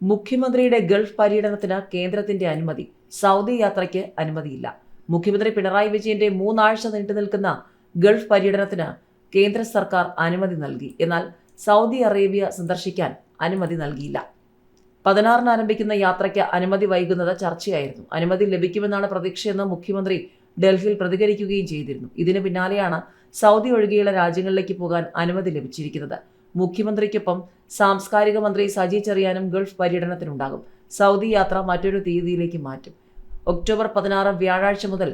മുഖ്യമന്ത്രിയുടെ ഗൾഫ് പര്യടനത്തിന് കേന്ദ്രത്തിന്റെ അനുമതി സൗദി യാത്രയ്ക്ക് അനുമതിയില്ല. മുഖ്യമന്ത്രി പിണറായി വിജയന്റെ മൂന്നാഴ്ച നീണ്ടു നിൽക്കുന്ന ഗൾഫ് പര്യടനത്തിന് കേന്ദ്ര സർക്കാർ അനുമതി നൽകി. എന്നാൽ സൗദി അറേബ്യ സന്ദർശിക്കാൻ അനുമതി നൽകിയില്ല. പതിനാറിന് ആരംഭിക്കുന്ന യാത്രയ്ക്ക് അനുമതി വൈകുന്നത് ചർച്ചയായിരുന്നു. അനുമതി ലഭിക്കുമെന്നാണ് പ്രതീക്ഷയെന്ന് മുഖ്യമന്ത്രി ഡൽഹിയിൽ പ്രതികരിക്കുകയും ചെയ്തിരുന്നു. ഇതിന് പിന്നാലെയാണ് സൗദി ഒഴികെയുള്ള രാജ്യങ്ങളിലേക്ക് പോകാൻ അനുമതി ലഭിച്ചിരിക്കുന്നത്. മുഖ്യമന്ത്രിക്കൊപ്പം സാംസ്കാരിക മന്ത്രി സജി ചെറിയാനും ഗൾഫ് പര്യടനത്തിനുണ്ടാകും. സൗദി യാത്ര മറ്റൊരു തീയതിയിലേക്ക് മാറ്റും. ഒക്ടോബർ പതിനാറ് വ്യാഴാഴ്ച മുതൽ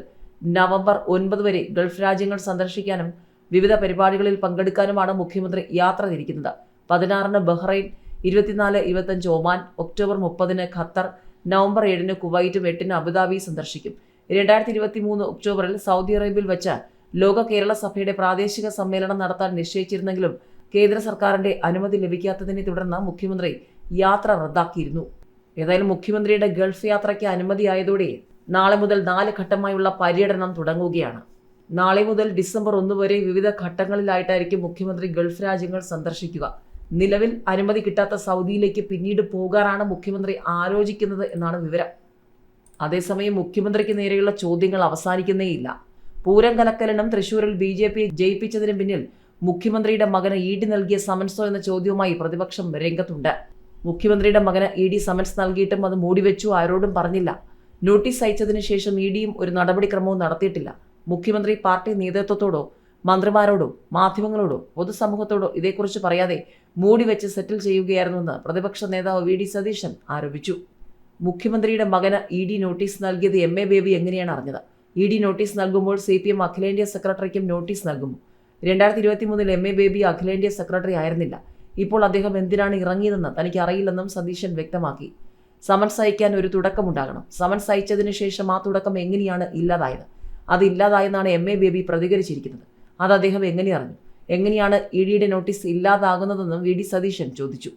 നവംബർ ഒൻപത് വരെ ഗൾഫ് രാജ്യങ്ങൾ സന്ദർശിക്കാനും വിവിധ പരിപാടികളിൽ പങ്കെടുക്കാനുമാണ് മുഖ്യമന്ത്രി യാത്ര തിരിക്കുന്നത്. പതിനാറിന് ബഹ്റൈൻ ഇരുപത്തിനാല് ഇരുപത്തഞ്ച് ഒമാൻ ഒക്ടോബർ മുപ്പതിന് ഖത്തർ നവംബർ ഏഴിന് കുവൈറ്റും എട്ടിന് അബുദാബി സന്ദർശിക്കും. രണ്ടായിരത്തി ഇരുപത്തി മൂന്ന് ഒക്ടോബറിൽ സൗദി അറേബ്യയിൽ വെച്ച് ലോക കേരള സഭയുടെ പ്രാദേശിക സമ്മേളനം നടത്താൻ നിശ്ചയിച്ചിരുന്നെങ്കിലും കേന്ദ്ര സർക്കാരിന്റെ അനുമതി ലഭിക്കാത്തതിനെ തുടർന്ന് മുഖ്യമന്ത്രി യാത്ര റദ്ദാക്കിയിരുന്നു. ഏതായാലും മുഖ്യമന്ത്രിയുടെ ഗൾഫ് യാത്രയ്ക്ക് അനുമതിയായതോടെ നാളെ മുതൽ നാല് ഘട്ടമായുള്ള പര്യടനം തുടങ്ങുകയാണ്. നാളെ മുതൽ ഡിസംബർ ഒന്ന് വരെ വിവിധ ഘട്ടങ്ങളിലായിട്ടായിരിക്കും മുഖ്യമന്ത്രി ഗൾഫ് രാജ്യങ്ങൾ സന്ദർശിക്കുക. നിലവിൽ അനുമതി കിട്ടാത്ത സൗദിയിലേക്ക് പിന്നീട് പോകാനാണ് മുഖ്യമന്ത്രി ആലോചിക്കുന്നത് എന്നാണ് വിവരം. അതേസമയം മുഖ്യമന്ത്രിക്ക് നേരെയുള്ള ചോദ്യങ്ങൾ അവസാനിക്കുന്നേയില്ല. പൂരം കലക്കലിനും തൃശൂരിൽ ബി ജെ ജയിപ്പിച്ചതിന് പിന്നിൽ മുഖ്യമന്ത്രിയുടെ മകന് ഇ ഡി നൽകിയ സമൻസോ എന്ന ചോദ്യവുമായി പ്രതിപക്ഷം രംഗത്തുണ്ട്. മുഖ്യമന്ത്രിയുടെ മകന് ഇ ഡി സമൻസ് നൽകിയിട്ടും അത് മൂടിവെച്ചു ആരോടും പറഞ്ഞില്ല. നോട്ടീസ് അയച്ചതിനു ശേഷം ഇ ഡിയും ഒരു നടപടിക്രമവും നടത്തിയിട്ടില്ല. മുഖ്യമന്ത്രി പാർട്ടി നേതൃത്വത്തോടോ മന്ത്രിമാരോടോ മാധ്യമങ്ങളോടോ പൊതുസമൂഹത്തോടോ ഇതേക്കുറിച്ച് പറയാതെ മൂടിവെച്ച് സെറ്റിൽ ചെയ്യുകയായിരുന്നുവെന്ന് പ്രതിപക്ഷ നേതാവ് വി ഡി സതീശൻ ആരോപിച്ചു. മുഖ്യമന്ത്രിയുടെ മകന് ഇ ഡി നോട്ടീസ് നൽകിയത് എം എ ബേബി എങ്ങനെയാണ് അറിഞ്ഞത്? ഇ ഡി നോട്ടീസ് നൽകുമ്പോൾ സി പി എം അഖിലേന്ത്യാ സെക്രട്ടറിക്കും നോട്ടീസ് നൽകുമോ രണ്ടായിരത്തി ഇരുപത്തി മൂന്നിൽ എം എ ബേബി അഖിലേന്ത്യാ സെക്രട്ടറി ആയിരുന്നില്ല. ഇപ്പോൾ അദ്ദേഹം എന്തിനാണ് ഇറങ്ങിയതെന്ന് തനിക്ക് അറിയില്ലെന്നും സതീശൻ വ്യക്തമാക്കി. സമൻസ് അയക്കാൻ ഒരു തുടക്കമുണ്ടാകണം. സമൻസ് അയച്ചതിന് ശേഷം ആ തുടക്കം എങ്ങനെയാണ് ഇല്ലാതായത്? അത് ഇല്ലാതായെന്നാണ് എം എ ബേബി പ്രതികരിച്ചിരിക്കുന്നത്. അത് അദ്ദേഹം എങ്ങനെ അറിഞ്ഞു? എങ്ങനെയാണ് ഇ ഡിയുടെ നോട്ടീസ് ഇല്ലാതാകുന്നതെന്നും വി ഡി സതീശൻ ചോദിച്ചു.